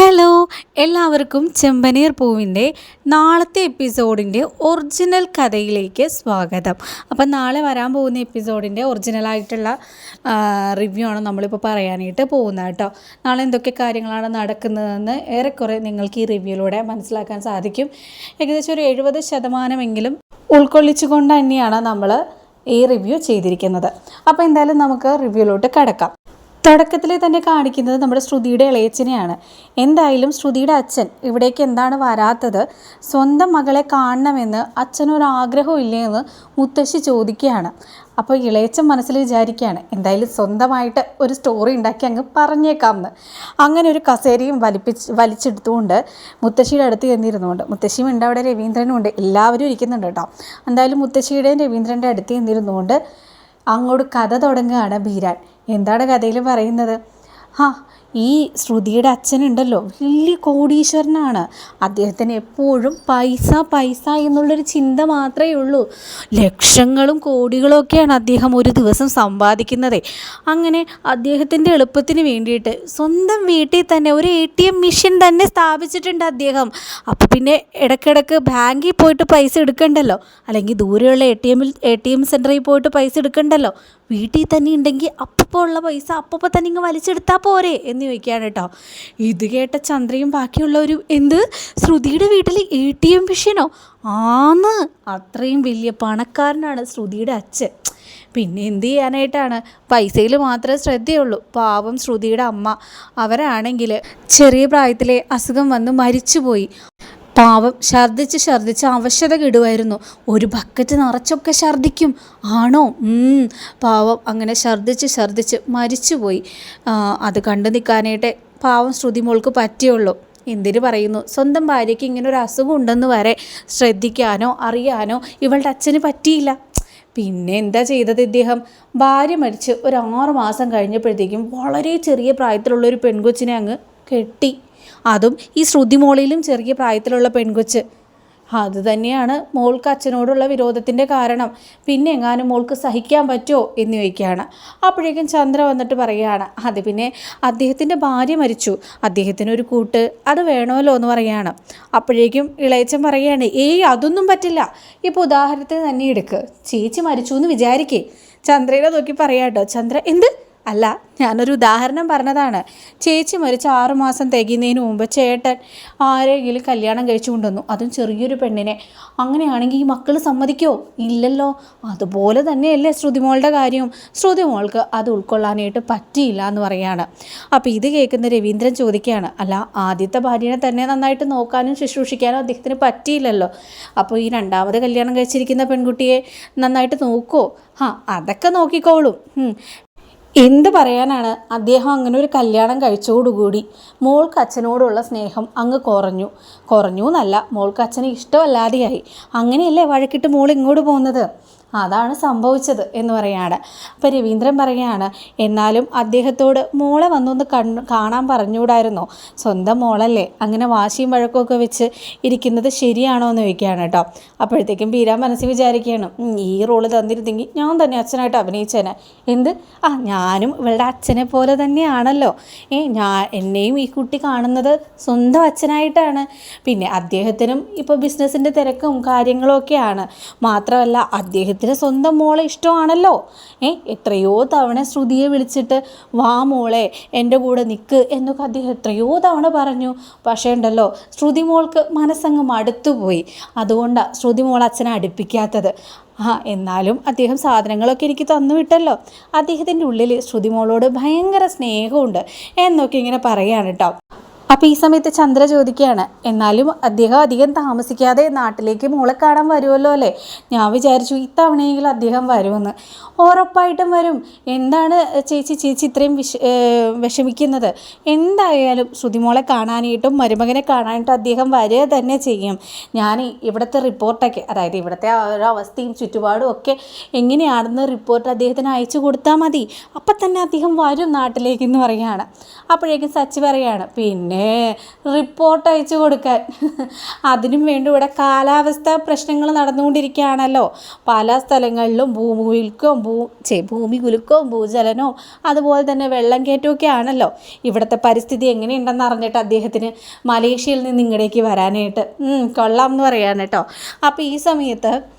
Hello എല്ലാവർക്കും ചെമ്പനീർ പൂവിന്റെ നാളത്തെ എപ്പിസോഡിന്റെ ഒറിജിനൽ കഥയിലേക്ക് സ്വാഗതം. അപ്പം നാളെ വരാൻ പോകുന്ന എപ്പിസോഡിന്റെ ഒറിജിനലായിട്ടുള്ള റിവ്യൂ ആണ് നമ്മളിപ്പോൾ പറയാനായിട്ട് പോകുന്നത് കേട്ടോ. നാളെ എന്തൊക്കെ കാര്യങ്ങളാണ് നടക്കുന്നതെന്ന് ഏറെക്കുറെ നിങ്ങൾക്ക് ഈ റിവ്യൂയിലൂടെ മനസ്സിലാക്കാൻ സാധിക്കും. ഏകദേശം ഒരു എഴുപത് ശതമാനമെങ്കിലും ഉൾക്കൊള്ളിച്ചുകൊണ്ട് തന്നെയാണ് നമ്മൾ ഈ റിവ്യൂ ചെയ്തിരിക്കുന്നത്. അപ്പോൾ എന്തായാലും നമുക്ക് റിവ്യൂയിലോട്ട് കിടക്കാം. തുടക്കത്തിൽ തന്നെ കാണിക്കുന്നത് നമ്മുടെ ശ്രുതിയുടെ ഇളയച്ചനെയാണ്. എന്തായാലും ശ്രുതിയുടെ അച്ഛൻ ഇവിടേക്ക് എന്താണ് വരാത്തത്? സ്വന്തം മകളെ കാണണമെന്ന് അച്ഛനൊരാഗ്രഹവും ഇല്ലേ എന്ന് മുത്തശ്ശി ചോദിക്കുകയാണ്. അപ്പോൾ ഇളയച്ചൻ മനസ്സിൽ വിചാരിക്കുകയാണ് എന്തായാലും സ്വന്തമായിട്ട് ഒരു സ്റ്റോറി ഉണ്ടാക്കി അങ്ങ് പറഞ്ഞേക്കാമെന്ന്. അങ്ങനെ ഒരു കസേരയും വലിപ്പിച്ച് വലിച്ചെടുത്തുകൊണ്ട് മുത്തശ്ശിയുടെ അടുത്ത് ചെന്നിരുന്നുകൊണ്ട് മുത്തശ്ശിയും ഉണ്ട് അവിടെ രവീന്ദ്രനും ഉണ്ട് എല്ലാവരും ഇരിക്കുന്നുണ്ട് കേട്ടോ. എന്തായാലും മുത്തശ്ശിയുടെയും രവീന്ദ്രന്റെ അടുത്ത് ചെന്നിരുന്നുകൊണ്ട് അങ്ങോട്ട് കഥ തുടങ്ങുകയാണ് ബീരാൻ. എന്താണ് കഥയിൽ പറയുന്നത്? ഹാ ഈ ശ്രുതിയുടെ അച്ഛനുണ്ടല്ലോ വലിയ കോടീശ്വരനാണ്. അദ്ദേഹത്തിന് എപ്പോഴും പൈസ പൈസ എന്നുള്ളൊരു ചിന്ത മാത്രമേ ഉള്ളൂ. ലക്ഷങ്ങളും കോടികളൊക്കെയാണ് അദ്ദേഹം ഒരു ദിവസം സമ്പാദിക്കുന്നത്. അങ്ങനെ അദ്ദേഹത്തിന്റെ എളുപ്പത്തിന് വേണ്ടിയിട്ട് സ്വന്തം വീട്ടിൽ തന്നെ ഒരു എ ടി എം മെഷീൻ തന്നെ സ്ഥാപിച്ചിട്ടുണ്ട് അദ്ദേഹം. അപ്പോൾ പിന്നെ ഇടയ്ക്കിടയ്ക്ക് ബാങ്കിൽ പോയിട്ട് പൈസ എടുക്കണ്ടല്ലോ? അല്ലെങ്കിൽ ദൂരെയുള്ള എ ടി എമ്മിൽ എ ടി എം സെന്ററിൽ പോയിട്ട് പൈസ എടുക്കണ്ടല്ലോ? വീട്ടിൽ തന്നെ ഉണ്ടെങ്കിൽ അപ്പോൾ ഉള്ള പൈസ അപ്പോൾ തന്നെ ഇങ്ങ് വലിച്ചെടുത്താൽ പോരെ എന്ന് ചോദിക്കുകയാണ് കേട്ടോ. ഇത് കേട്ട ചന്ദ്രയും ബാക്കിയുള്ളവരും എന്ത്? ശ്രുതിയുടെ വീട്ടിൽ എ ടി എം മെഷീനോ ആന്ന്. അത്രയും വലിയ പണക്കാരനാണ് ശ്രുതിയുടെ അച്ഛൻ. പിന്നെ എന്ത് ചെയ്യാനായിട്ടാണ്? പൈസയിൽ മാത്രമേ ശ്രദ്ധയുള്ളൂ. പാവം ശ്രുതിയുടെ അമ്മ. അവരാണെങ്കിൽ ചെറിയ പ്രായത്തിലെ അസുഖം വന്ന് മരിച്ചുപോയി. പാവം ഛർദ്ദിച്ച് ഛർദ്ദിച്ച് അവശത കിടുമായിരുന്നു ഒരു ബക്കറ്റ് നിറച്ചൊക്കെ ഛർദ്ദിക്കും. ആണോ? പാവം അങ്ങനെ ഛർദ്ദിച്ച് ഛർദ്ദിച്ച് മരിച്ചുപോയി. അത് കണ്ടു നിൽക്കാനായിട്ട് പാവം ശ്രുതി മോൾക്ക് പറ്റിയുള്ളൂ. എന്തിന് പറയുന്നു? സ്വന്തം ഭാര്യയ്ക്ക് ഇങ്ങനെ ഒരു അസുഖം ഉണ്ടെന്ന് വരെ ശ്രദ്ധിക്കാനോ അറിയാനോ ഇവളുടെ അച്ഛന് പറ്റിയില്ല. പിന്നെ എന്താ ചെയ്തത് ഇദ്ദേഹം? ഭാര്യ മരിച്ച് ഒരു ആറ് മാസം കഴിഞ്ഞപ്പോഴത്തേക്കും വളരെ ചെറിയ പ്രായത്തിലുള്ള ഒരു പെൺകൊച്ചിനെ അങ്ങ് കെട്ടി. അതും ഈ ശ്രുതിമോളിലും ചെറിയ പ്രായത്തിലുള്ള പെൺകൊച്ച്. അത് തന്നെയാണ് മോൾക്ക് അച്ഛനോടുള്ള വിരോധത്തിന്റെ കാരണം. പിന്നെ എങ്ങാനും മോൾക്ക് സഹിക്കാൻ പറ്റുമോ എന്ന് ചോദിക്കുകയാണ്. അപ്പോഴേക്കും ചന്ദ്ര വന്നിട്ട് പറയുകയാണ് അത് പിന്നെ അദ്ദേഹത്തിന്റെ ഭാര്യ മരിച്ചു. അദ്ദേഹത്തിന് ഒരു കൂട്ട്. അത് വേണമല്ലോ എന്ന് പറയുകയാണ്. അപ്പോഴേക്കും ഇളയച്ചൻ പറയുകയാണ് ഏയ് അതൊന്നും പറ്റില്ല. ഇപ്പോൾ ഉദാഹരണത്തിന് തന്നെ എടുക്ക്. ചേച്ചി മരിച്ചു എന്ന് വിചാരിക്കേ. ചന്ദ്രനെ നോക്കി പറയാട്ടോ ചന്ദ്ര എന്ത്? അല്ല ഞാനൊരു ഉദാഹരണം പറഞ്ഞതാണ്. ചേച്ചി മരിച്ച ആറുമാസം തികയുന്നതിന് മുമ്പ് ചേട്ടൻ ആരെങ്കിലും കല്യാണം കഴിച്ചു കൊണ്ടുവന്നു. അതും ചെറിയൊരു പെണ്ണിനെ. അങ്ങനെയാണെങ്കിൽ ഈ മക്കൾ സമ്മതിക്കോ? ഇല്ലല്ലോ. അതുപോലെ തന്നെയല്ലേ ശ്രുതിമോളുടെ കാര്യവും. ശ്രുതിമോൾക്ക് അത് ഉൾക്കൊള്ളാനായിട്ട് പറ്റിയില്ല എന്ന് പറയാണ്. അപ്പോൾ ഇത് കേൾക്കുന്ന രവീന്ദ്രൻ ചോദിക്കുകയാണ് അല്ല ആദ്യത്തെ ഭാര്യനെ തന്നെ നന്നായിട്ട് നോക്കാനും ശുശ്രൂഷിക്കാനും അദ്ദേഹത്തിന് പറ്റിയില്ലല്ലോ. അപ്പോൾ ഈ രണ്ടാമത് കല്യാണം കഴിച്ചിരിക്കുന്ന പെൺകുട്ടിയെ നന്നായിട്ട് നോക്കുമോ ആ അതൊക്കെ നോക്കിക്കോളും. എന്ത് പറയാനാണ്? അദ്ദേഹം അങ്ങനെ ഒരു കല്യാണം കഴിച്ചോടുകൂടി മോൾക്ക് അച്ഛനോടുള്ള സ്നേഹം അങ്ങ് കുറഞ്ഞു. കുറഞ്ഞു എന്നല്ല മോൾക്ക് അച്ഛനെ ഇഷ്ടമല്ലാതെയായി. അങ്ങനെയല്ലേ വഴക്കിട്ട് മോൾ ഇങ്ങോട്ട് പോകുന്നത്? അതാണ് സംഭവിച്ചത് എന്ന് പറയുകയാണ്. അപ്പോൾ രവീന്ദ്രൻ പറയുകയാണ് എന്നാലും അദ്ദേഹത്തോട് മോളെ വന്നൊന്ന് കണ്ണു കാണാൻ പറഞ്ഞുകൂടായിരുന്നോ? സ്വന്തം മോളല്ലേ? അങ്ങനെ വാശിയും വഴക്കമൊക്കെ വെച്ച് ഇരിക്കുന്നത് ശരിയാണോ എന്ന് ചോദിക്കുകയാണ് കേട്ടോ. അപ്പോഴത്തേക്കും ബീരാ മനസ്സിൽ വിചാരിക്കുകയാണ് ഈ റോൾ തന്നിരുന്നെങ്കിൽ ഞാൻ തന്നെ അച്ഛനായിട്ട് അഭിനയിച്ചേനെ. എന്ത്? ആ ഞാനും ഇവളുടെ അച്ഛനെ പോലെ തന്നെയാണല്ലോ. ഏ ഞാൻ എന്നെയും ഈ കുട്ടി കാണുന്നത് സ്വന്തം അച്ഛനായിട്ടാണ്. പിന്നെ അദ്ദേഹത്തിനും ഇപ്പോൾ ബിസിനസ്സിന്റെ തിരക്കും കാര്യങ്ങളും ഒക്കെയാണ് മാത്രമല്ല അദ്ദേഹത്തിന് സ്വന്തം മോളെ ഇഷ്ടമാണല്ലോ. ഏ എത്രയോ തവണ ശ്രുതിയെ വിളിച്ചിട്ട് വാ മോളെ എന്റെ കൂടെ നിൽക്ക് എന്നൊക്കെ അദ്ദേഹം എത്രയോ തവണ പറഞ്ഞു. പക്ഷേ ഉണ്ടല്ലോ ശ്രുതി മോൾക്ക് മനസ്സങ്ങ് മടുത്തുപോയി. അതുകൊണ്ടാണ് ശ്രുതി മോൾ അച്ഛനെ അടുപ്പിക്കാത്തത്. ആ എന്നാലും അദ്ദേഹം സാധനങ്ങളൊക്കെ എനിക്ക് തന്നു വിട്ടല്ലോ. അദ്ദേഹത്തിന്റെ ഉള്ളിൽ ശ്രുതി മോളോട് ഭയങ്കര സ്നേഹമുണ്ട് എന്നൊക്കെ ഇങ്ങനെ പറയുകയാണ് കേട്ടോ അപ്പോൾ ഈ സമയത്ത് ചന്ദ്ര ചോദിക്കുകയാണ് എന്നാലും അദ്ദേഹം അധികം താമസിക്കാതെ നാട്ടിലേക്ക് മോളെ കാണാൻ വരുമല്ലോ അല്ലേ? ഞാൻ വിചാരിച്ചു ഇത്തവണയെങ്കിലും അദ്ദേഹം വരുമെന്ന്. ഉറപ്പായിട്ടും വരും. എന്താണ് ചേച്ചി ചേച്ചി ഇത്രയും വിഷ വിഷമിക്കുന്നത്? എന്തായാലും ശ്രുതിമോളെ കാണാനായിട്ടും മരുമകനെ കാണാനായിട്ടും അദ്ദേഹം വരിക തന്നെ ചെയ്യും. ഞാൻ ഇവിടുത്തെ റിപ്പോർട്ടൊക്കെ അതായത് ഇവിടുത്തെ ഒരു അവസ്ഥയും ചുറ്റുപാടും ഒക്കെ എങ്ങനെയാണെന്ന് റിപ്പോർട്ട് അദ്ദേഹത്തിന് അയച്ചു കൊടുത്താൽ മതി. അപ്പം തന്നെ അദ്ദേഹം വരും നാട്ടിലേക്ക് എന്ന് പറയുകയാണ്. അപ്പോഴേക്കും സച്ചി പറയുകയാണ് പിന്നെ റിപ്പോർട്ട് അയച്ചു കൊടുക്കാൻ. അതിനും വേണ്ടി ഇവിടെ കാലാവസ്ഥ പ്രശ്നങ്ങൾ നടന്നുകൊണ്ടിരിക്കുകയാണല്ലോ. പല സ്ഥലങ്ങളിലും ഭൂമിക്കും ഭൂ ചേ ഭൂമി കുലുക്കവും ഭൂചലനവും അതുപോലെ തന്നെ വെള്ളം കയറ്റമൊക്കെ ആണല്ലോ. ഇവിടുത്തെ പരിസ്ഥിതി എങ്ങനെയുണ്ടെന്ന് അറിഞ്ഞിട്ട് അദ്ദേഹത്തിന് മലേഷ്യയിൽ നിന്ന് ഇങ്ങടേക്ക് വരാനായിട്ട്. കൊള്ളാം എന്ന് പറയാൻ കേട്ടോ. അപ്പോൾ ഈ സമയത്ത്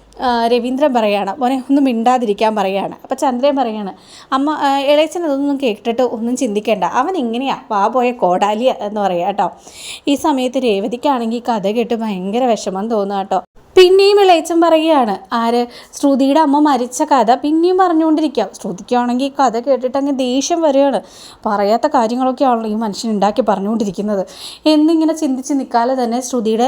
രവീന്ദ്രൻ പറയാണ് മോനെ ഒന്നും മിണ്ടാതിരിക്കാൻ പറയാണ്. അപ്പോൾ ചന്ദ്രൻ പറയാണ് അമ്മ ഇളയച്ചൻ അതൊന്നും കേട്ടിട്ട് ഒന്നും ചിന്തിക്കേണ്ട. അവൻ ഇങ്ങനെയാ വാ പോയ കോടാലിയ എന്ന് പറയാം കേട്ടോ ഈ സമയത്ത് രേവതിക്കാണെങ്കിൽ കഥ കേട്ട് ഭയങ്കര വിഷമം തോന്നുക കേട്ടോ പിന്നെയും ഇളയച്ചൻ പറയുകയാണ് ആര്? ശ്രുതിയുടെ അമ്മ മരിച്ച കഥ പിന്നെയും പറഞ്ഞുകൊണ്ടിരിക്കുക. ശ്രുതിക്കാണെങ്കിൽ കഥ കേട്ടിട്ട് അങ്ങ് ദേഷ്യം വരികയാണ്. പറയാത്ത കാര്യങ്ങളൊക്കെ ആണല്ലോ ഈ മനുഷ്യൻ ഉണ്ടാക്കി പറഞ്ഞുകൊണ്ടിരിക്കുന്നത്. എന്നിങ്ങനെ ചിന്തിച്ച് നിൽക്കാതെ തന്നെ ശ്രുതിയുടെ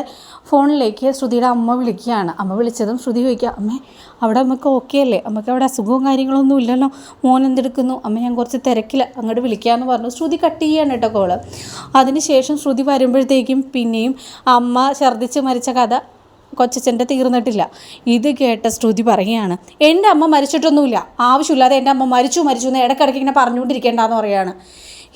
ഫോണിലേക്ക് ശ്രുതിയുടെ അമ്മ വിളിക്കുകയാണ്. അമ്മ വിളിച്ചതും ശ്രുതി ചോദിക്കുക അമ്മേ അവിടെ അമ്മയ്ക്ക് ഓക്കെ അല്ലേ? അമ്മയ്ക്ക് അവിടെ അസുഖവും കാര്യങ്ങളൊന്നും ഇല്ലല്ലോ? മോൻ എന്തെടുക്കുന്നു? അമ്മ ഞാൻ കുറച്ച് തിരക്കില്ല അങ്ങോട്ട് വിളിക്കാമെന്ന് പറഞ്ഞു. ശ്രുതി കട്ട് ചെയ്യാണ് കേട്ടോ കോൾ അതിനുശേഷം ശ്രുതി വരുമ്പോഴത്തേക്കും പിന്നെയും അമ്മ ഛർദ്ദിച്ച് മരിച്ച കഥ കൊച്ചച്ഛന്റെ തീർന്നിട്ടില്ല. ഇത് കേട്ട ശ്രുതി പറയുകയാണ് എന്റെ അമ്മ മരിച്ചിട്ടൊന്നുമില്ല. ആവശ്യമില്ലാതെ എന്റെ അമ്മ മരിച്ചു മരിച്ചു എന്ന് ഇടയ്ക്കിടയ്ക്ക് ഇങ്ങനെ പറഞ്ഞുകൊണ്ടിരിക്കേണ്ടെന്ന് പറയുകയാണ്.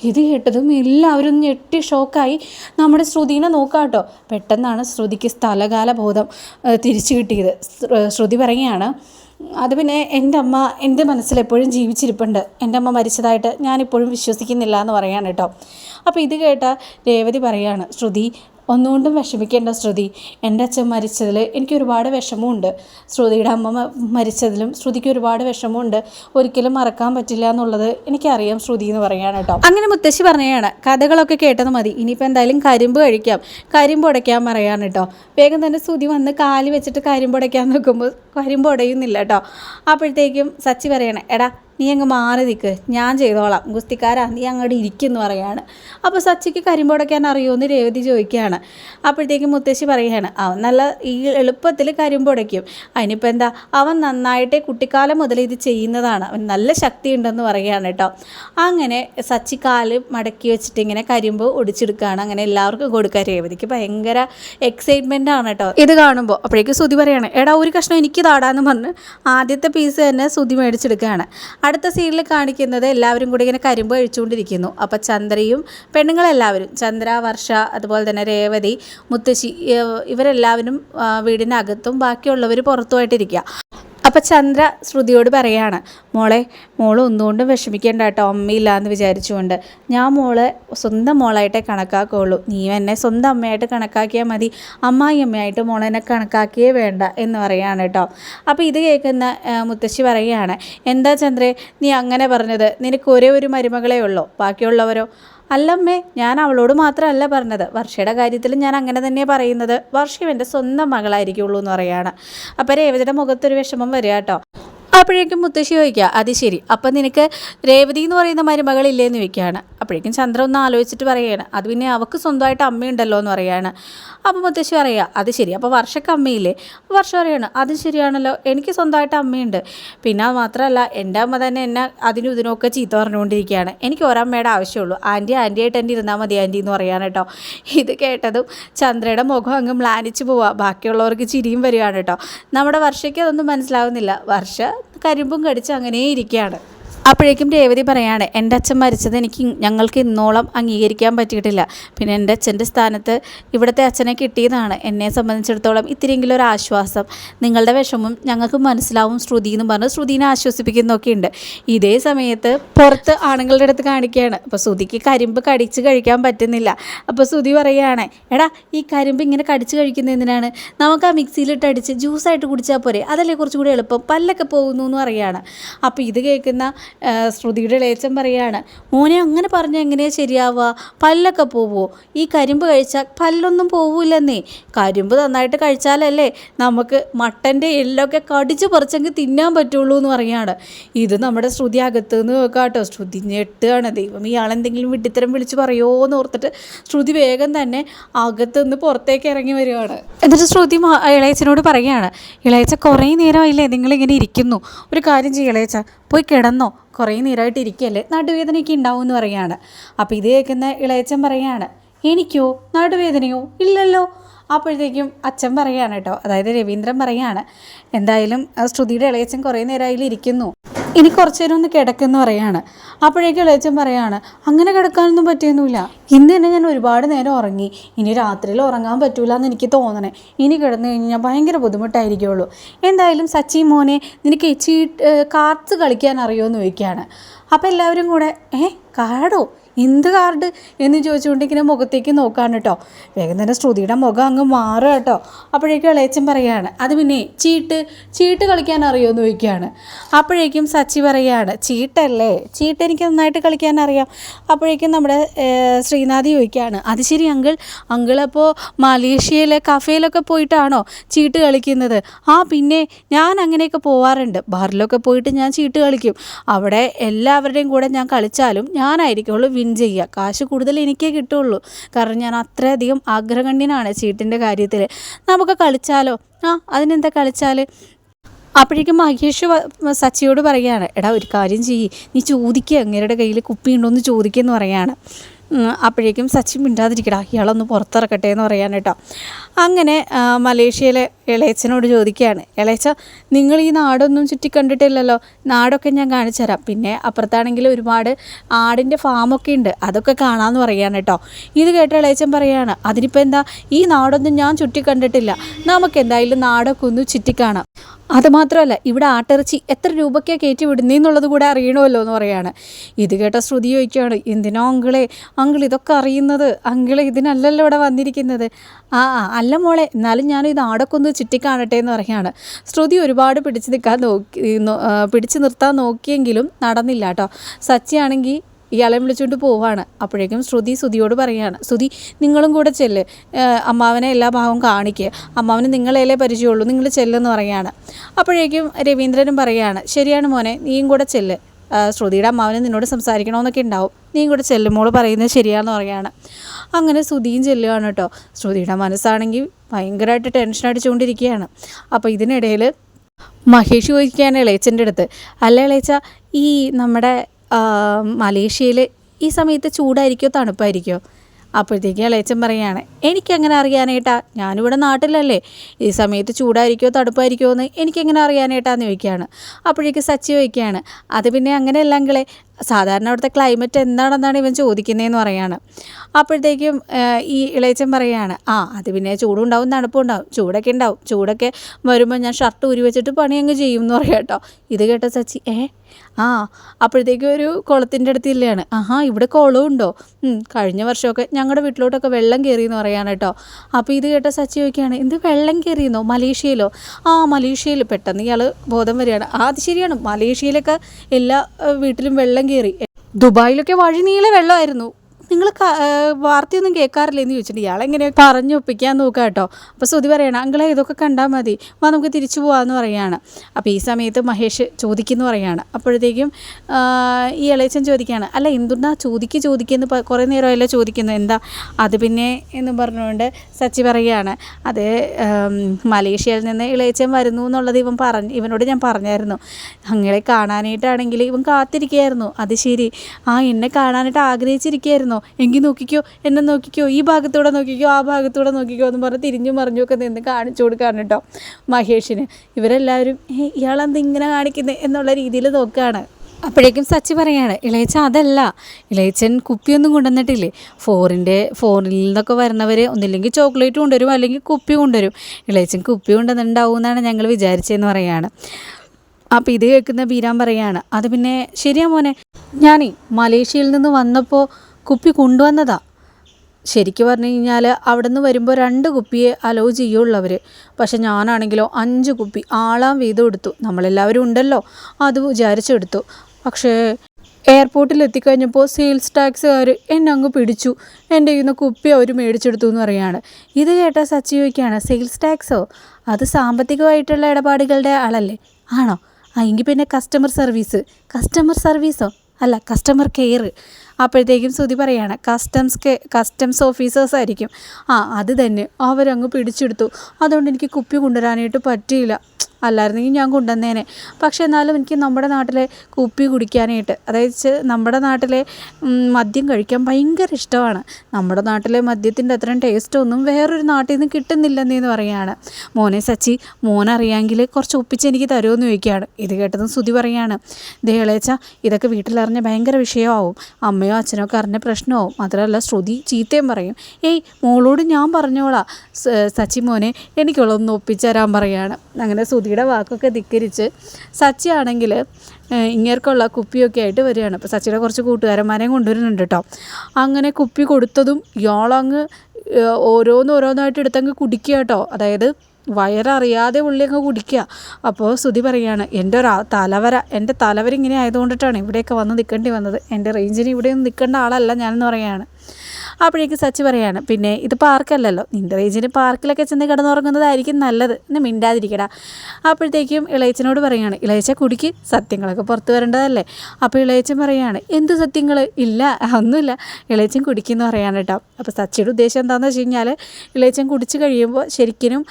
ഇത് കേട്ടതും എല്ലാവരും ഞെട്ടി ഷോക്കായി. നമ്മുടെ ശ്രുതിനെ നോക്കാം കേട്ടോ. പെട്ടെന്നാണ് ശ്രുതിക്ക് സ്ഥലകാല ബോധം തിരിച്ചു കിട്ടിയത്. ശ്രുതി പറയുകയാണ് അത് പിന്നെ എന്റെ അമ്മ എന്റെ മനസ്സിലെപ്പോഴും ജീവിച്ചിരിപ്പുണ്ട്. എന്റെ അമ്മ മരിച്ചതായിട്ട് ഞാനിപ്പോഴും വിശ്വസിക്കുന്നില്ല എന്ന് പറയാണ് കേട്ടോ. അപ്പോൾ ഇത് കേട്ട രേവതി പറയാണ് ശ്രുതി ഒന്നുകൊണ്ടും വിഷമിക്കേണ്ട ശ്രുതി. എന്റെ അച്ഛൻ മരിച്ചതിൽ എനിക്ക് ഒരുപാട് വിഷമമുണ്ട്. ശ്രുതിയുടെ അമ്മ മരിച്ചതിലും ശ്രുതിക്ക് ഒരുപാട് വിഷമമുണ്ട്. ഒരിക്കലും മറക്കാൻ പറ്റില്ല എന്നുള്ളത് എനിക്കറിയാം ശ്രുതി എന്ന് പറയാണ് കേട്ടോ. അങ്ങനെ മുത്തശ്ശി പറഞ്ഞതാണ് കഥകളൊക്കെ കേട്ടത് മതി. ഇനിയിപ്പോൾ എന്തായാലും കരിമ്പ് കഴിക്കാം. കരിമ്പ് ഉടയ്ക്കാൻ പറയാണ് കേട്ടോ. വേഗം തന്നെ ശ്രുതി വന്ന് കാലി വെച്ചിട്ട് കരിമ്പ് ഉടയ്ക്കാൻ നോക്കുമ്പോൾ കരിമ്പ് ഉടയുന്നില്ല കേട്ടോ. അപ്പോഴത്തേക്കും സച്ചി പറയണേ എടാ നീ അങ്ങ് മാറി നിൽക്ക് ഞാൻ ചെയ്തോളാം. ഗുസ്തിക്കാരാ നീ അങ്ങോട്ട് ഇരിക്കുന്നു പറയാണ്. അപ്പോൾ സച്ചിക്ക് കരിമ്പോടൊക്കെ അറിയുമെന്ന് രേവതി ചോദിക്കുകയാണ്. അപ്പോഴത്തേക്കും മുത്തശ്ശി പറയുകയാണ് അവൻ നല്ല ഈ എളുപ്പത്തിൽ കരിമ്പുടയ്ക്കും. അതിനിപ്പോൾ എന്താ അവൻ നന്നായിട്ട് കുട്ടിക്കാലം മുതൽ ഇത് ചെയ്യുന്നതാണ്. അവൻ നല്ല ശക്തി ഉണ്ടെന്ന് പറയുകയാണ് കേട്ടോ. അങ്ങനെ സച്ചി കാൽ മടക്കി വെച്ചിട്ട് ഇങ്ങനെ കരിമ്പ് ഒടിച്ചെടുക്കുകയാണ്. അങ്ങനെ എല്ലാവർക്കും കൊടുക്കുക. രേവതിക്ക് ഭയങ്കര എക്സൈറ്റ്മെന്റ് ആണ് കേട്ടോ. ഇത് കാണുമ്പോൾ അപ്പോഴേക്കും സുതി പറയാണ് എടാ ഒരു കഷ്ണം എനിക്ക് താടാന്ന് പറഞ്ഞ് ആദ്യത്തെ പീസ് തന്നെ സുതി മേടിച്ചെടുക്കുകയാണ്. അടുത്ത സീനിൽ കാണിക്കുന്നത് എല്ലാവരും കൂടി ഇങ്ങനെ കരിമ്പ് കഴിച്ചുകൊണ്ടിരിക്കുന്നു. അപ്പോൾ ചന്ദ്രയും പെണ്ണുങ്ങളെല്ലാവരും ചന്ദ്ര വർഷ അതുപോലെ തന്നെ രേവതി മുത്തശ്ശി ഇവരെല്ലാവരും വീടിനകത്തും ബാക്കിയുള്ളവർ പുറത്തുമായിട്ടിരിക്കുക. അപ്പം ചന്ദ്ര ശ്രുതിയോട് പറയാണ് മോളെ മോൾ ഒന്നുകൊണ്ടും വിഷമിക്കേണ്ട കേട്ടോ അമ്മയില്ല എന്ന് വിചാരിച്ചുകൊണ്ട്. ഞാൻ മോളെ സ്വന്തം മോളായിട്ടേ കണക്കാക്കുള്ളൂ. നീ എന്നെ സ്വന്തം അമ്മയായിട്ട് കണക്കാക്കിയാൽ മതി. അമ്മായി അമ്മയായിട്ട് മോളെ എന്നെ കണക്കാക്കിയേ വേണ്ട എന്ന് പറയാണ് കേട്ടോ. അപ്പോൾ ഇത് കേൾക്കുന്ന മുത്തശ്ശി പറയുകയാണ് എന്താ ചന്ദ്രേ നീ അങ്ങനെ പറഞ്ഞത്? നിനക്ക് ഒരേ ഒരു മരുമകളേ ഉള്ളൂ? ബാക്കിയുള്ളവരോ? അല്ലമ്മേ ഞാൻ അവളോട് മാത്രമല്ല പറഞ്ഞത്. വർഷയുടെ കാര്യത്തിൽ ഞാൻ അങ്ങനെ തന്നെയാണ് പറയുന്നത്. വർഷം എന്റെ സ്വന്തം മകളായിരിക്കുള്ളൂ എന്ന് പറയാണ്. അപ്പോൾ രേവതിയുടെ മുഖത്തൊരു വിഷമം വരിക കേട്ടോ. അപ്പോഴേക്കും മുത്തശ്ശി ചോദിക്കുക അത് ശരി. അപ്പം നിനക്ക് രേവതി എന്ന് പറയുന്ന മരുമകളില്ലേന്ന് ചോദിക്കുകയാണ്. അപ്പോഴേക്കും ചന്ദ്ര ഒന്ന് ആലോചിച്ചിട്ട് പറയുകയാണ് അത് പിന്നെ അവൾക്ക് സ്വന്തമായിട്ട് അമ്മയുണ്ടല്ലോ എന്ന് പറയുകയാണ്. അപ്പം മുത്തശ്ശി പറയുക അത് ശരി. അപ്പോൾ വർഷക്ക് അമ്മയില്ലേ? വർഷം പറയാണ് അത് ശരിയാണല്ലോ. എനിക്ക് സ്വന്തമായിട്ട് അമ്മയുണ്ട്. പിന്നെ അത് മാത്രമല്ല എന്റെ അമ്മ തന്നെ എന്നെ അതിനും ഇതിനൊക്കെ ചീത്ത പറഞ്ഞുകൊണ്ടിരിക്കുകയാണ്. എനിക്ക് ഒരമ്മയുടെ ആവശ്യമുള്ളൂ. ആന്റി ആന്റി ആയിട്ട് എന്റെ ഇരുന്നാൽ മതി ആന്റി എന്ന് പറയാണ് കേട്ടോ. ഇത് കേട്ടതും ചന്ദ്രയുടെ മുഖം അങ്ങ് മ്ലാനിച്ച് പോവുക. ബാക്കിയുള്ളവർക്ക് ചിരിയും വരികയാണ് കേട്ടോ. നമ്മുടെ വർഷയ്ക്ക് അതൊന്നും മനസ്സിലാവുന്നില്ല. വർഷ കരിമ്പും കടിച്ച് അങ്ങനെ ഇരിക്കുകയാണ് അപ്പോഴേക്കും രേവതി പറയാണ് എന്റെ അച്ഛൻ മരിച്ചത് എനിക്ക് ഞങ്ങൾക്ക് ഇന്നോളം അംഗീകരിക്കാൻ പറ്റിയിട്ടില്ല. പിന്നെ എന്റെ അച്ഛന്റെ സ്ഥാനത്ത് ഇവിടുത്തെ അച്ഛനെ കിട്ടിയതാണ്. എന്നെ സംബന്ധിച്ചിടത്തോളം ഇത്തിരിയെങ്കിലും ഒരു ആശ്വാസം. നിങ്ങളുടെ വിഷമം ഞങ്ങൾക്ക് മനസ്സിലാവും ശ്രുതി എന്ന് പറഞ്ഞ് ശ്രുതിനെ ആശ്വസിപ്പിക്കുന്നൊക്കെ ഉണ്ട് ഇതേ സമയത്ത് പുറത്ത് ആണുങ്ങളുടെ അടുത്ത് കാണിക്കുകയാണ്. അപ്പോൾ ശ്രുതിക്ക് കരിമ്പ് കടിച്ച് കഴിക്കാൻ പറ്റുന്നില്ല. അപ്പോൾ ശ്രുതി പറയുകയാണ് എടാ ഈ കരിമ്പ് ഇങ്ങനെ കടിച്ച് കഴിക്കുന്ന എന്തിനാണ്? നമുക്ക് ആ മിക്സിയിലിട്ട് അടിച്ച് ജ്യൂസായിട്ട് കുടിച്ചാൽ പോരെ. അതല്ലേ കുറച്ചുകൂടി എളുപ്പം. പല്ലൊക്കെ പോകുന്നു എന്ന് പറയുകയാണ്. അപ്പോൾ ഇത് കേൾക്കുന്ന ശ്രുതിയുടെ ഇളയച്ചൻ പറയുകയാണ് മോനെ അങ്ങനെ പറഞ്ഞാൽ എങ്ങനെയാ ശരിയാവുക? പല്ലൊക്കെ പോവുമോ ഈ കരിമ്പ് കഴിച്ചാൽ പല്ലൊന്നും പോവില്ലെന്നേ. കരിമ്പ് നന്നായിട്ട് കഴിച്ചാലല്ലേ നമുക്ക് മട്ടന്റെ എല്ലൊക്കെ കടിച്ച് പറിച്ചെങ്കിൽ തിന്നാൻ പറ്റുള്ളൂ എന്ന് പറയുകയാണ് ഇത് നമ്മുടെ ശ്രുതി അകത്ത് നിന്ന് കേട്ടോ ശ്രുതി ഞെട്ടുകയാണ് ദൈവം ഇയാളെന്തെങ്കിലും വിട്ടിത്തരം വിളിച്ച് പറയുമോ എന്ന് ഓർത്തിട്ട് ശ്രുതി വേഗം തന്നെ അകത്ത് നിന്ന് പുറത്തേക്ക് ഇറങ്ങി വരികയാണ്. എന്നിട്ട് ശ്രുതി ഇളയച്ചനോട് പറയുകയാണ് ഇളയച്ച കുറേ നേരമായില്ലേ നിങ്ങളിങ്ങനെ ഇരിക്കുന്നു. ഒരു കാര്യം ചെയ്യും ഇളയച്ച. പോയി കിടന്നോ? കുറേ നേരമായിട്ട് ഇരിക്കുകയല്ലേ നടുവേദനയൊക്കെ ഉണ്ടാവും എന്ന് പറയുകയാണ്. അപ്പോൾ ഇത് കേൾക്കുന്ന ഇളയച്ചൻ പറയുകയാണ് എനിക്കോ? നടുവേദനയോ? ഇല്ലല്ലോ. അപ്പോഴത്തേക്കും അച്ഛൻ പറയാണ് കേട്ടോ അതായത് രവീന്ദ്രൻ പറയാണ് എന്തായാലും ശ്രുതിയുടെ ഇളയച്ചൻ കുറേ നേരമായാലും ഇരിക്കുന്നു. ഇനി കുറച്ചു നേരം ഒന്ന് കിടക്കെന്ന് പറയാണ്. അപ്പോഴേക്കും ഇളയച്ചൻ പറയാണ് അങ്ങനെ കിടക്കാനൊന്നും പറ്റിയൊന്നുമില്ല. ഇന്ന് തന്നെ ഞാൻ ഒരുപാട് നേരം ഉറങ്ങി. ഇനി രാത്രിയിൽ ഉറങ്ങാൻ പറ്റൂല എന്ന് എനിക്ക് തോന്നണേ. ഇനി കിടന്നു കഴിഞ്ഞാൽ ഭയങ്കര ബുദ്ധിമുട്ടായിരിക്കുള്ളൂ. എന്തായാലും സച്ചി മോനെ നിനക്ക് ചീ കാർഡ്സ് കളിക്കാൻ അറിയുമോ എന്ന് ചോദിക്കുകയാണ്. അപ്പോൾ എല്ലാവരും കൂടെ ഏ കാർഡോ? എന്ത് കാർഡ് എന്ന് ചോദിച്ചുകൊണ്ട് ഇങ്ങനെ മുഖത്തേക്ക് നോക്കാണ് കേട്ടോ വേഗം തന്നെ ശ്രുതിയുടെ മുഖം അങ്ങ് മാറുക കേട്ടോ അപ്പോഴേക്കും ഇളയച്ചൻ പറയുകയാണ് അത് പിന്നെ ചീട്ട് ചീട്ട് കളിക്കാൻ അറിയുമെന്ന് ചോദിക്കുകയാണ്. അപ്പോഴേക്കും സച്ചി പറയുകയാണ് ചീട്ടല്ലേ? ചീട്ട് എനിക്ക് നന്നായിട്ട് കളിക്കാൻ അറിയാം. അപ്പോഴേക്കും നമ്മുടെ ശ്രീനാഥ് ചോദിക്കുകയാണ് അത് ശരി അങ്കിൾ അപ്പോൾ മലേഷ്യയിലെ കഫേയിലൊക്കെ പോയിട്ടാണോ ചീട്ട് കളിക്കുന്നത്? ആ പിന്നെ ഞാൻ അങ്ങനെയൊക്കെ പോവാറുണ്ട്. ബാറിലൊക്കെ പോയിട്ട് ഞാൻ ചീട്ട് കളിക്കും. അവിടെ എല്ലാവരുടെയും കൂടെ ഞാൻ കളിച്ചാലും ഞാനായിരിക്കുള്ളൂ വിൻ ചെയ്യുക. കാശ് കൂടുതൽ എനിക്കേ കിട്ടുള്ളൂ. കാരണം ഞാൻ അത്രയധികം ആഗ്രഹണ്യനാണ് ചീട്ടിന്റെ കാര്യത്തിൽ. നമുക്ക് കളിച്ചാലോ? ആ അതിനെന്താ കളിച്ചാൽ അപ്പോഴേക്കും മഹേഷ് സച്ചിയോട് പറയുകയാണ് എടാ ഒരു കാര്യം ചെയ്യ്. നീ ചോദിക്കുക അങ്ങേരുടെ കയ്യിൽ കുപ്പിയുണ്ടോ എന്ന് ചോദിക്കുക എന്ന് ഉം, അപ്പോഴേക്കും സച്ചിൻ മിണ്ടാതിരിക്കടാ. ഇയാളൊന്ന് പുറത്തിറക്കട്ടെ എന്ന് പറയാൻ കേട്ടോ. അങ്ങനെ മലേഷ്യയിലെ ഇളയച്ചനോട് ചോദിക്കുകയാണ്. ഇളയച്ച നിങ്ങൾ ഈ നാടൊന്നും ചുറ്റി കണ്ടിട്ടില്ലല്ലോ. നാടൊക്കെ ഞാൻ കാണിച്ചു തരാം. പിന്നെ അപ്പുറത്താണെങ്കിൽ ഒരുപാട് ആടിന്റെ ഫാമൊക്കെ ഉണ്ട്. അതൊക്കെ കാണാമെന്ന് പറയാൻ കേട്ടോ. ഇത് കേട്ട ഇളയച്ചൻ പറയാണ് അതിനിപ്പോൾ എന്താ? ഈ നാടൊന്നും ഞാൻ ചുറ്റി കണ്ടിട്ടില്ല. നമുക്ക് എന്തായാലും നാടൊക്കെ ഒന്ന് ചുറ്റിക്കാണാം അതുമാത്രമല്ല ഇവിടെ ആട്ടിറച്ചി എത്ര രൂപയ്ക്കാണ് കയറ്റി വിടുന്നതെന്നുള്ളത് കൂടെ അറിയണമല്ലോ എന്ന് പറയാണ്. ഇത് കേട്ട ശ്രുതി ചോദിക്കുകയാണ് എന്തിനോ അങ്കിളെ? അങ്കിൾ ഇതൊക്കെ അറിയുന്നത്? അങ്കിളെ ഇതിനല്ലല്ലോ ഇവിടെ വന്നിരിക്കുന്നത്? ആ ആ, അല്ല മോളെ എന്നാലും ഞാൻ നാടൊക്കെ ഒന്ന് ചുറ്റിക്കാണട്ടെ എന്ന് പറയാണ്. ശ്രുതി ഒരുപാട് പിടിച്ചു നിൽക്കാൻ നോക്കി പിടിച്ചു നിർത്താൻ നോക്കിയെങ്കിലും നടന്നില്ല കേട്ടോ. സച്ചിയാണെങ്കിൽ ഇയാളെ വിളിച്ചുകൊണ്ട് പോവാണ്. അപ്പോഴേക്കും ശ്രുതി ശ്രുതിയോട് പറയാണ് ശ്രുതി നിങ്ങളും കൂടെ ചെല്ല്. അമ്മാവനെ എല്ലാ ഭാഗവും കാണിക്കുക അമ്മാവന് നിങ്ങളേലേ പരിചയമുള്ളൂ നിങ്ങൾ ചെല്ലെന്ന് പറയാണ്. അപ്പോഴേക്കും രവീന്ദ്രനും പറയാണ് ശരിയാണ് മോനെ നീയും കൂടെ ചെല്ല്. ശ്രുതിയുടെ അമ്മാവന് നിന്നോട് സംസാരിക്കണമെന്നൊക്കെ ഉണ്ടാവും. നീയും കൂടെ ചെല്ലുമ്പോൾ പറയുന്നത് ശരിയാണെന്ന് പറയാണ്. അങ്ങനെ ശ്രുതിയും ചെല്ലുകയാണ് കേട്ടോ ശ്രുതിയുടെ മനസ്സാണെങ്കിൽ ഭയങ്കരമായിട്ട് ടെൻഷൻ അടിച്ചുകൊണ്ടിരിക്കുകയാണ്. അപ്പോൾ ഇതിനിടയിൽ മഹേഷ് ചോദിക്കുകയാണ് ഇളയച്ചന്റെ അടുത്ത് അല്ല ഇളയച്ച ഈ നമ്മുടെ മലേഷ്യയിൽ ഈ സമയത്ത് ചൂടായിരിക്കോ തണുപ്പായിരിക്കോ? അപ്പോഴത്തേക്ക് ഇളയച്ചൻ പറയുകയാണ് എനിക്കങ്ങനെ അറിയാനായിട്ടാ ഞാനിവിടെ നാട്ടിലല്ലേ. ഈ സമയത്ത് ചൂടായിരിക്കോ തണുപ്പായിരിക്കോ എന്ന് എനിക്കെങ്ങനെ അറിയാനേട്ടാന്ന് ചോദിക്കുകയാണ്. അപ്പോഴേക്ക് സച്ചി ചോദിക്കുകയാണ് അത് പിന്നെ അങ്ങനെയല്ലെങ്കിലേ സാധാരണ അവിടുത്തെ ക്ലൈമറ്റ് എന്താണെന്നാണ് ഇവൻ ചോദിക്കുന്നതെന്ന് പറയാണ്. അപ്പോഴത്തേക്കും ഈ ഇളയച്ചൻ പറയാണ് ആ അത് പിന്നെ ചൂടും ഉണ്ടാവും തണുപ്പും ഉണ്ടാവും ചൂടൊക്കെ ഉണ്ടാവും ചൂടൊക്കെ വരുമ്പോൾ ഞാൻ ഷർട്ട് ഊരി വെച്ചിട്ട് പണി അങ്ങ് ചെയ്യും എന്ന് പറയാം കേട്ടോ ഇത് കേട്ട സച്ചി ഏ ആ. അപ്പോഴത്തേക്കും ഒരു കുളത്തിന്റെ അടുത്ത് ഇല്ലയാണ് ആഹാ ഇവിടെ ഉം, കഴിഞ്ഞ വർഷമൊക്കെ ഞങ്ങളുടെ വീട്ടിലോട്ടൊക്കെ വെള്ളം കയറി എന്ന് പറയാണ് കേട്ടോ അപ്പോൾ ഇത് കേട്ട സച്ചി ചോദിക്കുകയാണ് എന്ത് വെള്ളം കയറിയെന്നോ മലേഷ്യയിലോ? ആ മലേഷ്യയിൽ. പെട്ടെന്ന് ഇയാൾ ബോധം വരികയാണ് ആ അത് ശരിയാണ്. മലേഷ്യയിലൊക്കെ എല്ലാ വീട്ടിലും വെള്ളം കയറി. ദുബായിലൊക്കെ വഴി നീളെ വെള്ളമായിരുന്നു. നിങ്ങൾ വാർത്തയൊന്നും കേൾക്കാറില്ല എന്ന് ചോദിച്ചിട്ട് പറഞ്ഞു ഒപ്പിക്കാൻ നോക്കുക കേട്ടോ. അപ്പോൾ ശ്രുതി പറയണം അങ്കിളെ ഇതൊക്കെ കണ്ടാൽ മതി. വാ നമുക്ക് തിരിച്ചു പോകാമെന്ന് പറയുകയാണ് അപ്പോൾ ഈ സമയത്ത് മഹേഷ് ചോദിക്കുന്നു പറയുകയാണ് അപ്പോഴത്തേക്കും ഈ ഇളയച്ചൻ ചോദിക്കുകയാണ് അല്ല എന്തുണ്ടാ ചോദിക്ക് ചോദിക്കുന്നു കുറേ നേരമല്ല ചോദിക്കുന്നു. എന്താ? അത് പിന്നെ എന്ന് പറഞ്ഞുകൊണ്ട് സച്ചി പറയുകയാണ് അത് മലേഷ്യയിൽ നിന്ന് ഇളയച്ചൻ വരുന്നു എന്നുള്ളത് ഇവൻ പറഞ്ഞു ഇവനോട് ഞാൻ പറഞ്ഞായിരുന്നു. അങ്ങളെ കാണാനായിട്ടാണെങ്കിൽ ഇവൻ കാത്തിരിക്കുകയായിരുന്നു. അത് ശരി. ആ എന്നെ കാണാനായിട്ട് ആഗ്രഹിച്ചിരിക്കുകയായിരുന്നോ. എങ്കിൽ നോക്കിക്കോ എന്നെ നോക്കിക്കോ ഈ ഭാഗത്തൂടെ നോക്കിക്കോ ആ ഭാഗത്തൂടെ നോക്കിക്കോ എന്ന് പറഞ്ഞ് തിരിഞ്ഞു മറിഞ്ഞു ഒക്കെ നിന്ന് കാണിച്ചു കൊടുക്കാണ് കേട്ടോ മഹേഷിന്. ഇവരെല്ലാവരും ഇയാളെന്ത് ഇങ്ങനെ കാണിക്കുന്നത് എന്നുള്ള രീതിയിൽ നോക്കുകയാണ് അപ്പോഴേക്കും സച്ചി പറയാണ് ഇളയച്ച അതല്ല. ഇളയച്ചൻ കുപ്പിയൊന്നും കൊണ്ടുവന്നിട്ടില്ലേ? ഫോറിന്റെ ഫോറിൽ നിന്നൊക്കെ വരുന്നവർ ഒന്നില്ലെങ്കിൽ ചോക്ലേറ്റ് കൊണ്ടുവരും അല്ലെങ്കിൽ കുപ്പി കൊണ്ടുവരും. ഇളയച്ചൻ കുപ്പി കൊണ്ടുവന്നിട്ടുണ്ടാവും എന്നാണ് ഞങ്ങൾ വിചാരിച്ചതെന്ന് പറയാണ്. അപ്പോൾ ഇത് കേൾക്കുന്ന ബീരാൻ പറയാണ് അത് പിന്നെ ശരിയാ മോനെ. ഞാനേ മലേഷ്യയിൽ നിന്ന് വന്നപ്പോൾ കുപ്പി കൊണ്ടുവന്നതാ. ശരിക്ക് പറഞ്ഞു കഴിഞ്ഞാൽ അവിടെ നിന്ന് വരുമ്പോൾ രണ്ട് കുപ്പിയെ അലോ ചെയ്യുള്ളൂ അവർ പക്ഷെ ഞാനാണെങ്കിലോ അഞ്ച് കുപ്പി ആളാം വീതം എടുത്തു. നമ്മളെല്ലാവരും ഉണ്ടല്ലോ. അത് വിചാരിച്ചെടുത്തു. പക്ഷേ എയർപോർട്ടിൽ എത്തിക്കഴിഞ്ഞപ്പോൾ സെയിൽസ് ടാക്സുകാർ എന്നെ അങ്ങ് പിടിച്ചു. എന്റെ കയ്യിൽ നിന്ന് കുപ്പി അവർ മേടിച്ചെടുത്തു എന്ന് പറയുകയാണ്. ഇത് കേട്ട സച്ചി ചോദിക്കുകയാണ് സെയിൽസ് ടാക്സോ അത് സാമ്പത്തികമായിട്ടുള്ള ഇടപാടുകളുടെ ആളല്ലേ. ആണോ? ആ എങ്കിൽ പിന്നെ കസ്റ്റമർ സർവീസ് കസ്റ്റമർ സർവീസോ അല്ല കസ്റ്റമർ കെയർ അപ്പോഴത്തേക്കും ശ്രുതി പറയാണ് കസ്റ്റംസ് കസ്റ്റംസ് ഓഫീസേഴ്സ് ആയിരിക്കും. ആ അത് തന്നെ. അവരങ്ങ് പിടിച്ചെടുത്തു. അതുകൊണ്ട് എനിക്ക് കുപ്പി കൊണ്ടുവരാനായിട്ട് പറ്റിയില്ല. അല്ലായിരുന്നെങ്കിൽ ഞാൻ കൊണ്ടുവന്നേനെ. പക്ഷേ എന്നാലും എനിക്ക് നമ്മുടെ നാട്ടിലെ കുപ്പി കുടിക്കാനായിട്ട് അതായത് നമ്മുടെ നാട്ടിലെ മദ്യം കഴിക്കാൻ ഭയങ്കര ഇഷ്ടമാണ്. നമ്മുടെ നാട്ടിലെ മദ്യത്തിന്റെ അത്രയും ടേസ്റ്റ് ഒന്നും വേറൊരു നാട്ടിൽ നിന്ന് കിട്ടുന്നില്ലെന്നേന്ന് പറയുകയാണ്. മോനെ സച്ചി മോനറിയാമെങ്കിൽ കുറച്ച് ഒപ്പിച്ച് എനിക്ക് തരുമെന്ന് ചോദിക്കുകയാണ്. ഇത് കേട്ടതും സുതി പറയാണ് ദേളേച്ച ഇതൊക്കെ വീട്ടിലറിഞ്ഞ ഭയങ്കര വിഷയമാവും. അമ്മയോ അച്ഛനോ ഒക്കെ അറിഞ്ഞ പ്രശ്നമാവും. മാത്രമല്ല ശ്രുതി ചീത്തയും പറയും. ഏയ് മോളോട് ഞാൻ പറഞ്ഞോളാം. സച്ചി മോനെ എനിക്കുള്ളതൊന്ന് ഒപ്പിച്ചു തരാൻ പറയുകയാണ് അങ്ങനെ സുധിയുടെ വാക്കൊക്കെ ധിക്കരിച്ച് സച്ചി ആണെങ്കിൽ ഇങ്ങേർക്കുള്ള കുപ്പിയൊക്കെ ആയിട്ട് വരികയാണ്. അപ്പോൾ സച്ചിയുടെ കുറച്ച് കൂട്ടുകാരന്മാരെയും കൊണ്ടുവരുന്നുണ്ട് കേട്ടോ അങ്ങനെ കുപ്പി കൊടുത്തതും യോളങ്ങ് ഓരോന്നോരോന്നായിട്ട് എടുത്തങ്ങ് കുടിക്കുക കേട്ടോ അതായത് വയററിയാതെ ഉള്ളി അങ്ങ് കുടിക്കുക. അപ്പോൾ ശ്രുതി പറയുകയാണ് എന്റെ ഒരു തലവര എന്റെ തലവര ഇങ്ങനെ ആയതുകൊണ്ടിട്ടാണ് ഇവിടെയൊക്കെ വന്ന് നിൽക്കേണ്ടി വന്നത്. എന്റെ റേഞ്ചിന് ഇവിടെയൊന്നും നിൽക്കേണ്ട ആളല്ല ഞാനെന്ന് പറയാണ്. അപ്പോഴേക്ക് സച്ചി പറയാണ് പിന്നെ ഇത് പാർക്കല്ലല്ലോ നിന്റെ റേഞ്ചിന് പാർക്കിലൊക്കെ ചെന്ന് കിടന്നുറങ്ങുന്നതായിരിക്കും നല്ലത്. എന്ന് മിണ്ടാതിരിക്കടാ. അപ്പോഴത്തേക്കും ഇളയച്ചനോട് പറയാണ് ഇളയച്ച കുടിക്ക് സത്യങ്ങളൊക്കെ പുറത്തു വരേണ്ടതല്ലേ? അപ്പോൾ ഇളയച്ചൻ പറയാണ് എന്ത് സത്യങ്ങൾ ഇല്ല ഒന്നുമില്ല. ഇളയച്ചൻ കുടിക്കുന്നു പറയാണ് കേട്ടോ. അപ്പോൾ സച്ചിയുടെ ഉദ്ദേശം എന്താണെന്ന് വെച്ച് കഴിഞ്ഞാൽ ഇളയച്ചൻ കുടിച്ച് കഴിയുമ്പോൾ ശരിക്കും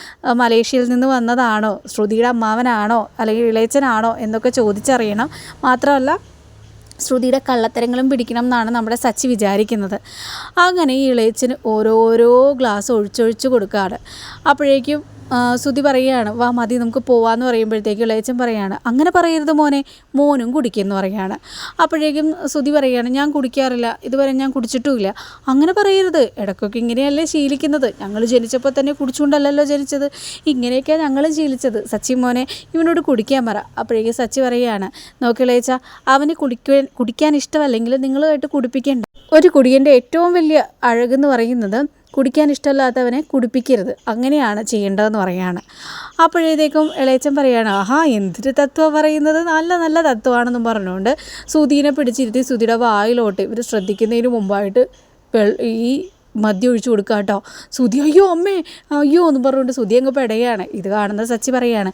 മലേഷ്യയിൽ നിന്ന് വന്നതാണോ? ശ്രുതിയുടെ അമ്മാവനാണോ? അല്ലെങ്കിൽ ഇളയച്ചനാണോ? എന്നൊക്കെ ചോദിച്ചറിയണം. മാത്രമല്ല ശ്രുതിയുടെ കള്ളത്തരങ്ങളും പിടിക്കണം എന്നാണ് നമ്മുടെ സച്ചി വിചാരിക്കുന്നത്. അങ്ങനെ ഈ ഇളയച്ചന് ഓരോരോ ഗ്ലാസ് ഒഴിച്ചൊഴിച്ച് കൊടുക്കുകയാണ്. അപ്പോഴേക്കും ശ്രുതി പറയുകയാണ് വാ മതി നമുക്ക് പോവാന്ന് പറയുമ്പോഴത്തേക്കും ഇളയച്ചൻ പറയാണ് അങ്ങനെ പറയരുത് മോനെ മോനും കുടിക്കുമെന്ന് പറയാണ്. അപ്പോഴേക്കും ശ്രുതി പറയുകയാണ് ഞാൻ കുടിക്കാറില്ല ഇതുവരെ ഞാൻ കുടിച്ചിട്ടുമില്ല. അങ്ങനെ പറയരുത് ഇടയ്ക്കൊക്കെ ഇങ്ങനെയല്ലേ ശീലിക്കുന്നത് ഞങ്ങൾ ജനിച്ചപ്പോൾ തന്നെ കുടിച്ചുകൊണ്ടല്ലല്ലോ ജനിച്ചത് ഇങ്ങനെയൊക്കെയാണ് ഞങ്ങൾ ശീലിച്ചത് സച്ചി മോനെ ഇവനോട് കുടിക്കാൻ പറ. അപ്പോഴേക്കും സച്ചി പറയുകയാണ് നോക്കി ഇളയച്ച അവന് കുടിക്കാൻ കുടിക്കാൻ ഇഷ്ടമല്ലെങ്കിൽ നിങ്ങളുമായിട്ട് കുടിപ്പിക്കേണ്ട. ഒരു കുടിയന്റെ ഏറ്റവും വലിയ അഴകെന്ന് പറയുന്നത് കുടിക്കാൻ ഇഷ്ടമല്ലാത്തവനെ കുടിപ്പിക്കരുത്. അങ്ങനെയാണ് ചെയ്യേണ്ടതെന്ന് പറയുകയാണ്. അപ്പോഴേതേക്കും ഇളയച്ചൻ പറയുകയാണ് ആഹാ എന്തൊരു തത്വം പറയുന്നത്. നല്ല നല്ല തത്വമാണെന്നും പറഞ്ഞുകൊണ്ട് സുധീനെ പിടിച്ചിരുത്തി സുധിയുടെ വായിലോട്ട് ഇവർ ശ്രദ്ധിക്കുന്നതിന് മുമ്പായിട്ട് ഈ മദ്യം ഒഴിച്ചു കൊടുക്കുക കേട്ടോ. സുധി അയ്യോ അമ്മേ അയ്യോ എന്ന് പറഞ്ഞുകൊണ്ട് സുധി അങ്ങ് പെടയാണ് ഇത് കാണുന്ന സച്ചി പറയാണ്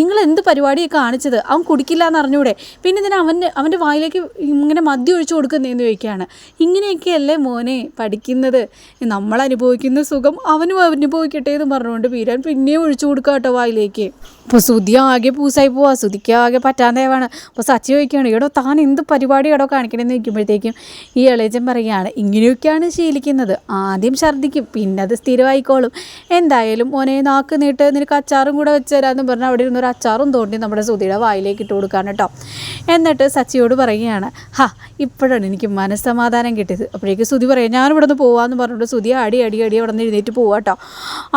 നിങ്ങൾ എന്ത് പരിപാടിയാണ് കാണിച്ചത്? അവൻ കുടിക്കില്ല എന്ന് അറിഞ്ഞൂടെ? പിന്നെ ഇതിന് അവന്റെ അവന്റെ വായിലേക്ക് ഇങ്ങനെ മദ്യം ഒഴിച്ചു കൊടുക്കുന്നതെന്ന് ചോദിക്കുകയാണ് ഇങ്ങനെയൊക്കെയല്ലേ മോനെ പഠിക്കുന്നത്? നമ്മൾ അനുഭവിക്കുന്ന സുഖം അവനും അനുഭവിക്കട്ടെ എന്ന് പറഞ്ഞുകൊണ്ട് വീരൻ പിന്നെയും ഒഴിച്ചു കൊടുക്കുക കേട്ടോ വായിലേക്ക്. അപ്പോൾ സുധി ആകെ പൂസായി പോവാ. സുധിക്ക് ആകെ പറ്റാന്തേവാണ് അപ്പോൾ സച്ചി ചോദിക്കുകയാണ് എടോ താൻ എന്ത് പരിപാടി എടോ കാണിക്കണമെന്ന് ചോദിക്കുമ്പോഴത്തേക്കും ഈ ഇളയച്ചൻ പറയുകയാണ് ഇങ്ങനെയൊക്കെയാണ് ശീലിക്കുന്നത്. ആദ്യം ഛർദ്ദിക്കും പിന്നെ അത് സ്ഥിരമായിക്കോളും. എന്തായാലും മോനെ നാക്ക് നീട്ട് നിനക്ക് അച്ചാറും കൂടെ വെച്ച് തരാമെന്ന് പറഞ്ഞാൽ അവിടെ ഇരുന്നൊരു അച്ചാറും തോണ്ടി നമ്മുടെ സുധിയുടെ വായിലേക്ക് ഇട്ട് കൊടുക്കാൻ കേട്ടോ. എന്നിട്ട് സച്ചിയോട് പറയുകയാണ് ഹാ ഇപ്പോഴാണ് എനിക്ക് മനസ്സമാധാനം കിട്ടിയത്. അപ്പോഴേക്ക് സുധി പറയാം ഞാനിവിടെ നിന്ന് പോവാമെന്ന് പറഞ്ഞിട്ട് സുധി അടി അടി അടി അവിടെ നിന്ന് എഴുന്നേറ്റ് പോവാ കേട്ടോ.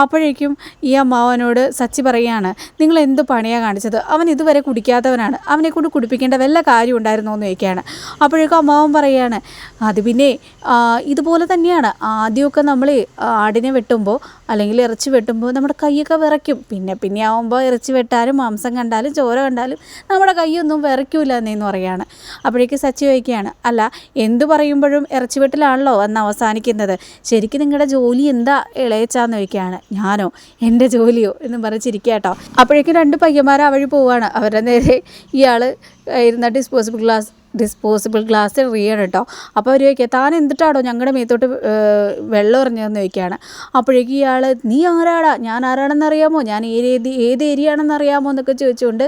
അപ്പോഴേക്കും ഈ അമ്മാവനോട് സച്ചി പറയുകയാണ് നിങ്ങൾ എന്ത് പണിയാണ് കാണിച്ചത്? അവൻ ഇതുവരെ കുടിക്കാത്തവനാണ്. അവനെ കൊണ്ട് കുടിപ്പിക്കേണ്ട വല്ല കാര്യം ഉണ്ടായിരുന്നോ? എന്ന് ചോദിക്കുകയാണ്. അപ്പോഴേക്കും അമ്മാവൻ പറയുകയാണ് അത് പിന്നെ ഇതുപോലെ തന്നെയാണ്. ആദ്യമൊക്കെ നമ്മൾ ആടിനെ വെട്ടുമ്പോൾ അല്ലെങ്കിൽ ഇറച്ചി വെട്ടുമ്പോൾ നമ്മുടെ കൈയൊക്കെ വിറയ്ക്കും. പിന്നെ പിന്നെ ആവുമ്പോൾ ഇറച്ചി വെട്ടാലും മാംസം കണ്ടാലും ചോര കണ്ടാലും നമ്മുടെ കൈയൊന്നും വിറയ്ക്കൂല എന്നേന്ന് പറയുകയാണ് അപ്പോഴേക്ക് സച്ചി വയ്ക്കുകയാണ് അല്ല എന്ത് പറയുമ്പോഴും ഇറച്ചി വെട്ടിലാണല്ലോ അന്ന് അവസാനിക്കുന്നത്? ശരിക്കും നിങ്ങളുടെ ജോലി എന്താ ഇളയച്ചാന്ന് ചോദിക്കുകയാണ്. ഞാനോ? എന്റെ ജോലിയോ? എന്ന് പറഞ്ഞിരിക്കുക കേട്ടോ. അപ്പോഴേക്കും രണ്ട് പയ്യന്മാർ ആ വഴി പോവാണ്. അവരുടെ നേരെ ഇയാൾ ഇരുന്ന ഡിസ്പോസിബിൾ ഗ്ലാസ് ഡിസ്പോസിബിൾ ഗ്ലാസ് എറിയാണ് കേട്ടോ അപ്പോൾ അവർ ചോദിക്കുക താൻ എന്തിട്ടാണോ ഞങ്ങളുടെ മേത്തോട്ട് വെള്ളം എറിഞ്ഞതെന്ന് ചോദിക്കുകയാണ്. അപ്പോഴേക്കും ഇയാൾ നീ ആരാടാ? ഞാൻ ആരാണെന്ന് അറിയാമോ? ഞാൻ ഏത് ഏത് ഏരിയ ആണെന്ന് അറിയാമോ? എന്നൊക്കെ ചോദിച്ചുകൊണ്ട്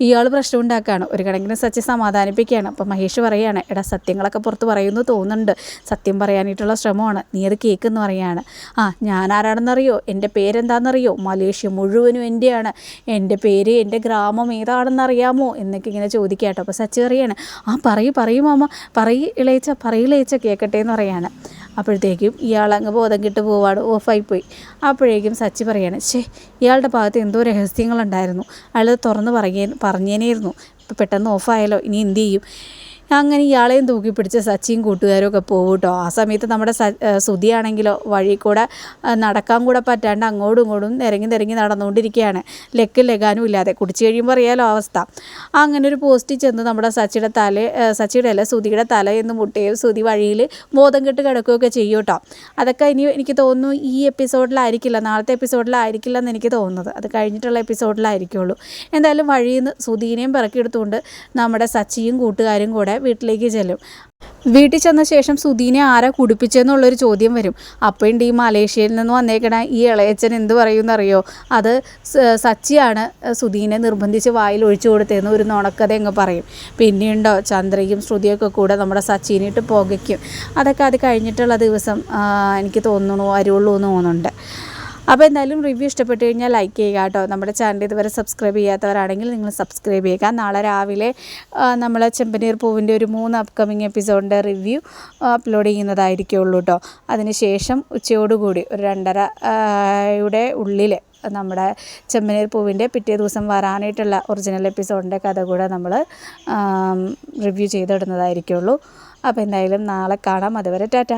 ഇയാൾ പ്രശ്നം ഉണ്ടാക്കുകയാണ് ഒരു കണക്കിന് സച്ചി സമാധാനിപ്പിക്കുകയാണ്. അപ്പോൾ മഹേഷ് പറയുകയാണ് എടാ സത്യങ്ങളൊക്കെ പുറത്ത് പറയുന്നു തോന്നുന്നുണ്ട്. സത്യം പറയാനായിട്ടുള്ള ശ്രമമാണ്. നീ അത് കേൾക്കുന്നു പറയുകയാണ് ആ ഞാൻ ആരാണെന്നറിയോ? എന്റെ പേരെന്താണെന്നറിയോ? മലേഷ്യ മുഴുവനും എന്റെയാണ് എന്റെ പേര് എന്റെ ഗ്രാമം ഏതാണെന്നറിയാമോ? എന്നൊക്കെ ഇങ്ങനെ ചോദിക്കുക കേട്ടോ അപ്പോൾ സച്ചി പറയാണ് ആ പറയൂ പറയൂ മാമ പറയ് ഇളയച്ച പറയിളയച്ച കേൾക്കട്ടെ എന്ന് പറയാണ്. അപ്പോഴത്തേക്കും ഇയാൾ അങ്ങ് ബോധം കിട്ട് ഓഫായി പോയി അപ്പോഴേക്കും സച്ചി പറയാണ് ഛേ ഇയാളുടെ ഭാഗത്ത് എന്തോ രഹസ്യങ്ങളുണ്ടായിരുന്നു. അയാൾ തുറന്ന് പറയേ പറഞ്ഞേനായിരുന്നു. പെട്ടെന്ന് ഓഫായാലോ ഇനി എന്ത് ചെയ്യും? അങ്ങനെ ഇയാളെയും തൂക്കി പിടിച്ച് സച്ചിയും കൂട്ടുകാരും ഒക്കെ പോകും കേട്ടോ ആ സമയത്ത് നമ്മുടെ സുതിയാണെങ്കിലോ വഴി കൂടെ നടക്കാൻ കൂടെ പറ്റാണ്ട് അങ്ങോട്ടും ഇങ്ങോട്ടും നിരങ്ങി നിരങ്ങി നടന്നുകൊണ്ടിരിക്കുകയാണ് ലെക്ക് ലഗാനും ഇല്ലാതെ. കുടിച്ച് കഴിയുമ്പോൾ അറിയാലോ അവസ്ഥ. അങ്ങനെ ഒരു പോസ്റ്റിൽ ചെന്ന് നമ്മുടെ സച്ചിയുടെ തല സച്ചിയുടെ അല്ല സുതിയുടെ തല എന്ന് മുട്ടുകയും സുതി വഴിയിൽ ബോധം കെട്ട് കിടക്കുകയൊക്കെ ചെയ്യും കേട്ടോ അതൊക്കെ ഇനി എനിക്ക് തോന്നുന്നു ഈ എപ്പിസോഡിലായിരിക്കില്ല നാളത്തെ എപ്പിസോഡിലായിരിക്കില്ല എന്ന് എനിക്ക് തോന്നുന്നത്. അത് കഴിഞ്ഞിട്ടുള്ള എപ്പിസോഡിലായിരിക്കുള്ളൂ. എന്തായാലും വഴിയിൽ നിന്ന് സുധീനെയും പിറക്കിയെടുത്തുകൊണ്ട് നമ്മുടെ സച്ചിയും കൂട്ടുകാരും കൂടെ വീട്ടിലേക്ക് ചെല്ലും. വീട്ടിൽ ചെന്ന ശേഷം സുധീനെ ആരാ കുടിപ്പിച്ചെന്നുള്ളൊരു ചോദ്യം വരും. അപ്പോഴുണ്ട് ഈ മലേഷ്യയിൽ നിന്ന് വന്നേക്കണ ഈ ഇളയച്ചൻ എന്ത് പറയുമെന്നറിയോ? അത് സച്ചിയാണ് സുധീനെ നിർബന്ധിച്ച് വായിൽ ഒഴിച്ചു കൊടുത്തതെന്ന് ഒരു നുണക്കഥ അങ്ങ് പറയും. പിന്നെയുണ്ടോ? ചന്ദ്രയും ശ്രുതിയൊക്കെ കൂടെ നമ്മുടെ സച്ചിനിട്ട് പുകയ്ക്കും. അതൊക്കെ അത് കഴിഞ്ഞിട്ടുള്ള ദിവസം എനിക്ക് തോന്നുന്നു വരുള്ളൂ എന്ന് തോന്നുന്നുണ്ട്. അപ്പോൾ എന്തായാലും റിവ്യൂ ഇഷ്ടപ്പെട്ട് കഴിഞ്ഞാൽ ലൈക്ക് ചെയ്യുക കേട്ടോ. നമ്മുടെ ചാനൽ ഇതുവരെ സബ്സ്ക്രൈബ് ചെയ്യാത്തവരാണെങ്കിൽ നിങ്ങൾ സബ്സ്ക്രൈബ് ചെയ്യുക. നാളെ രാവിലെ നമ്മൾ ചെമ്പനീർ പൂവിന്റെ ഒരു മൂന്ന് അപ്കമിങ് എപ്പിസോഡിന്റെ റിവ്യൂ അപ്ലോഡ് ചെയ്യുന്നതായിരിക്കുള്ളൂ കേട്ടോ. അതിനുശേഷം ഉച്ചയോടുകൂടി ഒരു രണ്ടരയുടെ ഉള്ളിൽ നമ്മുടെ ചെമ്പനീർ പൂവിന്റെ പിറ്റേ ദിവസം വരാനായിട്ടുള്ള ഒറിജിനൽ എപ്പിസോഡിന്റെ കഥ കൂടെ നമ്മൾ റിവ്യൂ ചെയ്തിടുന്നതായിരിക്കുള്ളൂ അപ്പോൾ എന്തായാലും നാളെ കാണാം. അതുവരെ ടാറ്റ.